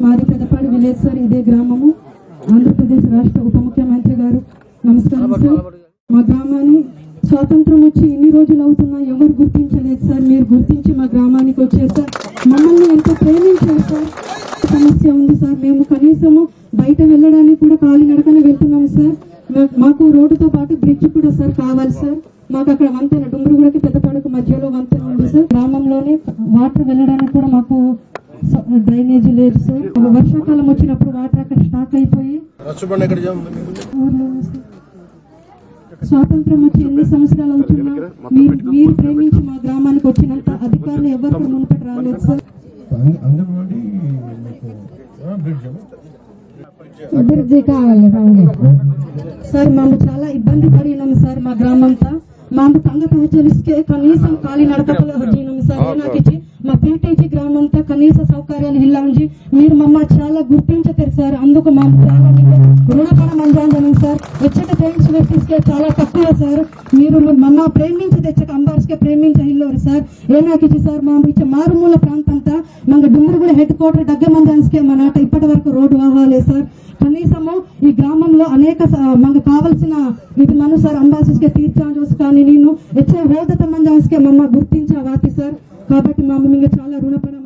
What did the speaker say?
మాది Peddapadu village sir ఇదే గ్రామము. ఆంధ్రప్రదేశ్ రాష్ట్ర ఉప ముఖ్యమంత్రి గారు నమస్కారం సార్. మా గ్రామాన్ని స్వాతంత్రం వచ్చి ఎన్ని రోజులు అవుతున్నా ఎవరు గుర్తించలేదు సార్. మీరు గుర్తించి మా గ్రామానికి వచ్చారు సార్. మమ్మల్ని ఎంతో ప్రేమించారు సార్? సమస్య ఉంది సార్. మేము కనీసము బయట వెళ్ళడానికి కూడా కాలినడకన వెళ్తున్నాం సార్. మాకు రోడ్డుతో పాటు బ్రిడ్జ్ కూడా సార్ కావాలి సార్. మాకు అక్కడ వంతెన డుమ్రుగుడకి పెద్దపాడుకు మధ్యలో వంతెన ఉంది సార్. గ్రామంలోనే వాటర్ వెళ్ళడానికి కూడా మాకు డ్రైనేజ్ సార్. వర్షాకాలం వచ్చినప్పుడు వాటర్ అక్కడ స్టాక్ అయిపోయి స్వాతంత్రం వచ్చి ఎన్ని సంవత్సరాలు అవుతున్నా మీరు మీరు ప్రేమించి మా గ్రామానికి వచ్చినంత అధికారులు ఎవరు మునుపటి రాలేదు సార్. అభివృద్ధి కావాలి సార్ మేము చాలా ఇబ్బంది పడినాం సార్ మా గ్రామంతా. మాకు తంగ పహచరిస్తే కనీసం కాలి నడకలో జీనం సార్. నాకు మా పీటీజీ గ్రామంతో కనీస సౌకర్యాన్ని ఉంది మీరు మమ్మ చాలా గుర్తించతారు సార్. అందుకు మా చాలా రుణపడం అంజాంజనం సార్. వచ్చేట పేరెంట్స్ వ్యక్తిస్కే చాలా తక్కువ సార్. మీరు మమ్మ ప్రేమించి తెచ్చక అంబార్స్కే ప్రేమించే ఇల్లవరు సార్. ఏనాకిచ్చి సార్ మా ఇచ్చే మారుమూల ప్రాంతంతా మన డుమ్మిరిగూడ హెడ్ క్వార్టర్ దగ్గర మంజాన్స్కే మా నాట ఇప్పటి వరకు రోడ్డు వాహాలే సార్. కనీసము ఈ గ్రామంలో అనేక మనకు కావలసిన ఇది మనం సార్ అంబాసిస్కే తీర్చాజోస్ కానీ నేను వచ్చే హోదత మంజాన్స్కే మమ్మ గుర్తించే వాతి సార్. కాబట్టి మా చాలా రుణపడం